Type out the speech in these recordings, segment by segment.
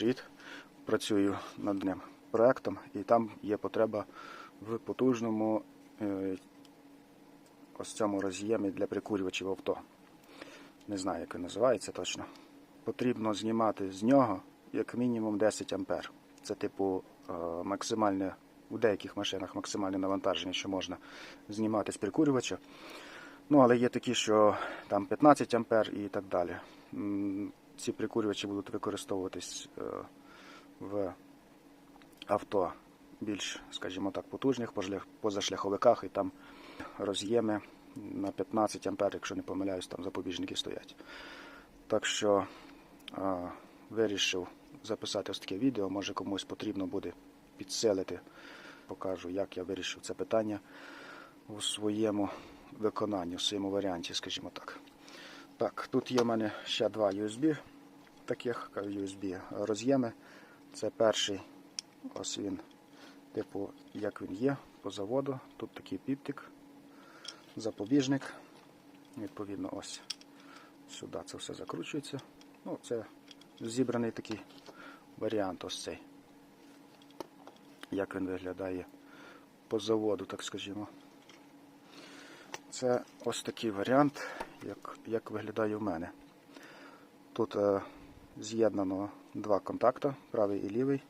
привіт. Працюю над одним проектом, і там є потреба в потужному е, ось цьому роз'ємі для прикурювачів авто. Не знаю, як він називається точно. Потрібно знімати з нього як мінімум 10 ампер. Це типу е, максимальне у деяких машинах максимальне навантаження, що можна знімати з прикурювача. Ну, але є такі, що там 15 ампер і так далі. Ці прикурювачі будуть використовуватись е, в авто більш, скажімо так, потужних позашляховиках, і там роз'єми на 15 ампер, якщо не помиляюсь, там запобіжники стоять. Так що е, вирішив записати ось таке відео, може комусь потрібно буде підсилити. Покажу, як я вирішив це питання у своєму виконанні, у своєму варіанті, скажімо так. Так, тут є в мене ще два USB, таких USB роз'єми. Це перший, ось він, типу, як він є по заводу. Тут такий піптик, запобіжник. Відповідно, ось сюди це все закручується. Ну, це зібраний такий варіант ось цей. Як він виглядає по заводу, так скажімо. Це ось такий варіант, як, як виглядає в мене. Тут е, з'єднано два контакти, правий і лівий.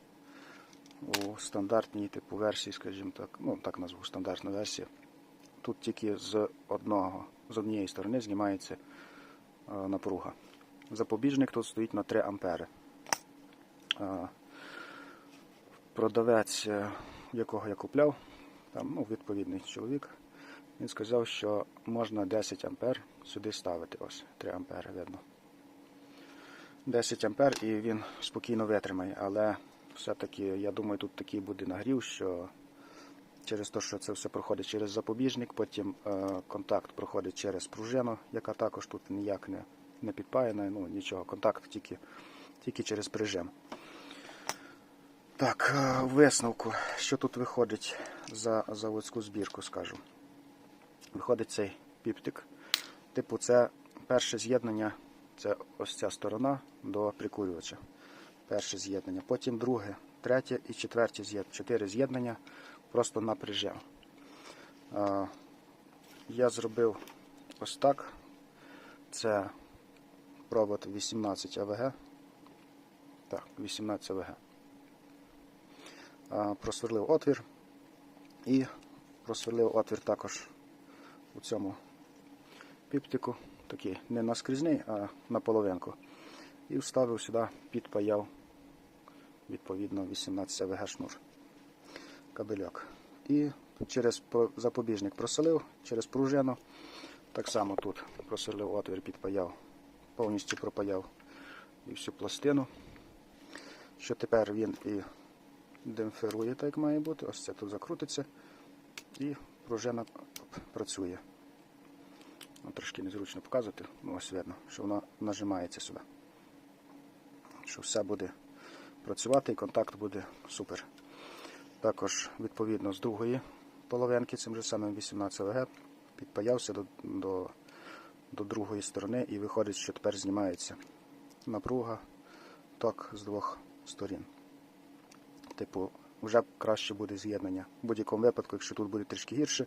У стандартній типу версії, скажімо так, ну так назву стандартна версія. Тут тільки з одного, з однієї сторони знімається е, напруга. Запобіжник тут стоїть на 3 ампери. Е, продавець, е, якого я купляв, там ну, відповідний чоловік, він сказав, що можна 10 ампер сюди ставити. Ось 3 ампери видно. 10 ампер і він спокійно витримає, але все-таки, я думаю, тут такий буде нагрів, що через те, що це все проходить через запобіжник, потім е, контакт проходить через пружину, яка також тут ніяк не, не підпаяна, ну нічого, контакт тільки, тільки через прижим. Так, е, висновку, що тут виходить за заводську збірку, скажу. Виходить цей піптик. Типу, це перше з'єднання, це ось ця сторона до прикурювача. Перше з'єднання. Потім друге, третє і четверте з'єднання. Чотири з'єднання просто на прижим. Я зробив ось так. Це провод 18 АВГ. Так, 18 АВГ. Просверлив отвір і просверлив отвір також у цьому піптику, такий не наскрізний, а на половинку. І вставив сюди, підпаяв відповідно 18 ВГ шнур кабельок. І через запобіжник просолив, через пружину. Так само тут просолив отвір, підпаяв, повністю пропаяв і всю пластину. Що тепер він і демпферує, так як має бути. Ось це тут закрутиться і пружина працює. Ну, Трошки незручно показувати, ну ось видно, що вона нажимається сюди. Що все буде працювати і контакт буде супер. Також, відповідно, з другої половинки, цим же самим 18 ВГ, підпаявся до, до, до другої сторони і виходить, що тепер знімається напруга, ток з двох сторін. Типу, вже краще буде з'єднання. В будь-якому випадку, якщо тут буде трішки гірше,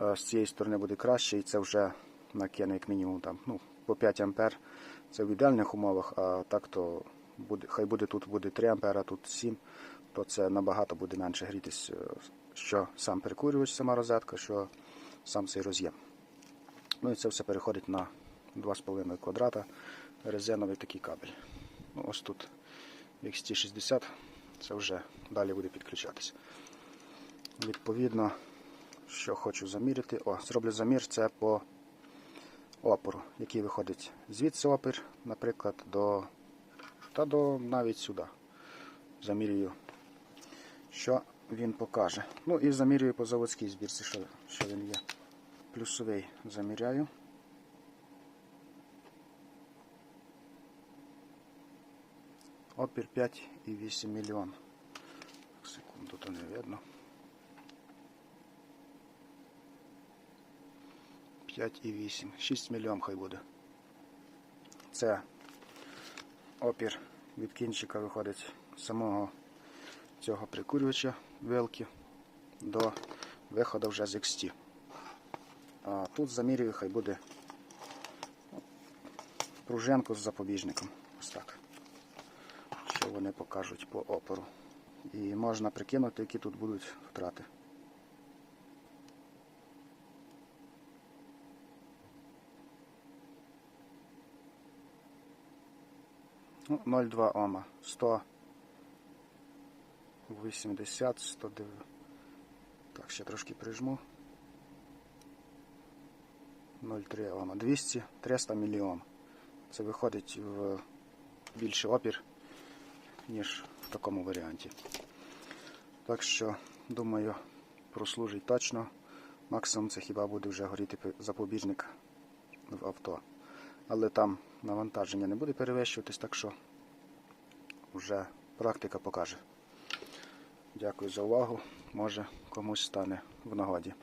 е, з цієї сторони буде краще, і це вже накине як мінімум там, ну, по 5 ампер. Це в ідеальних умовах, а так то буде, хай буде тут буде 3 ампера, тут 7, то це набагато буде менше грітись, е, що сам перекурювач, сама розетка, що сам цей роз'єм. Ну і це все переходить на 2,5 квадрата резиновий такий кабель. Ну, ось тут XT60, це вже далі буде підключатися. Відповідно, що хочу заміряти. О, зроблю замір це по опору, який виходить звідси опір, наприклад, до та до навіть сюди. Замірюю, що він покаже. Ну і замірюю по заводській збірці, що, що він є. Плюсовий заміряю. Опір 5,8 мільйон. Секунду, то не видно. 5,8. 6 мільйон хай буде. Це опір від кінчика виходить самого цього прикурювача вилки до виходу вже з XT. А тут замірюю, хай буде пружинку з запобіжником. Ось так. Що вони покажуть по опору. І можна прикинути, які тут будуть втрати. Ну, 0,2 Ома. 180, 109. Так, ще трошки прижму. 0,3 Ома. 200, 300 мільйон. Це виходить в більший опір, ніж в такому варіанті. Так що, думаю, прослужить точно. Максимум це хіба буде вже горіти запобіжник в авто. Але там навантаження не буде перевищуватись, так що вже практика покаже. Дякую за увагу. Може комусь стане в нагоді.